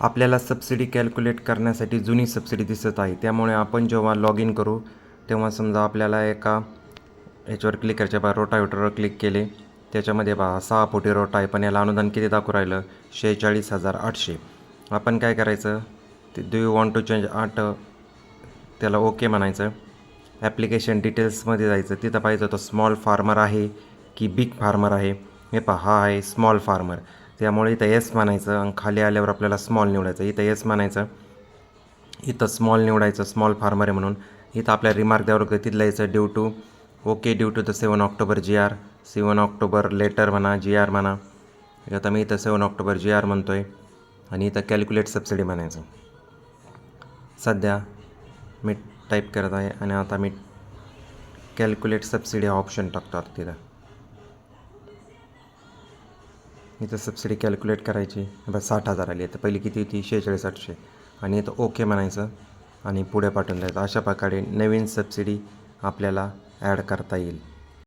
आपल्याला subsidy calculate करण्यासाठी जुनी सबसिडी दिसत आहे. त्यामुळे आपण जेव्हा लॉग इन करू तेव्हा समजा आपल्याला एका याच्यावर क्लिक करायच्या बा रोटावेटरवर क्लिक केले. त्याच्यामध्ये बा सहा फुटी रोटा आहे पण याला अनुदान किती दाखवू राहिलं? शेहेचाळीस हजार आठशे. आपण काय करायचं? ते do you want to change आठ त्याला ओके म्हणायचं. ॲप्लिकेशन डिटेल्समध्ये जायचं. तिथं पाहिजे तो स्मॉल फार्मर आहे की बिग फार्मर आहे. हे पहा हा आहे स्मॉल फार्मर त्यामुळे इथं येस म्हणायचं आणि खाली आल्यावर आपल्याला स्मॉल निवडायचं. इथं येस म्हणायचं. इथं स्मॉल निवडायचं स्मॉल फार्मर आहे म्हणून. इथं आपल्या रिमार्क द्यावर तिथलं यायचं due to okay due to the seven October G R seven October letter म्हणा जी आर म्हणा. आता मी इथं सेवन ऑक्टोबर जी आर म्हणतो आहे आणि इथं कॅल्क्युलेट सबसिडी म्हणायचं. सध्या मी टाईप करत आहे आणि आता मी कॅल्क्युलेट सबसिडी हा ऑप्शन टाकतो आता तिथं. इथं सबसिडी कॅल्क्युलेट करायची. बस साठ हजार आली. आहे तर पहिली किती होती? शेहेचाळीस आठशे. आणि इथं ओके म्हणायचं. आणि पुढे पाठवून द्यायचं. अशा प्रकारे नवीन सबसिडी आपल्याला ॲड करता येईल.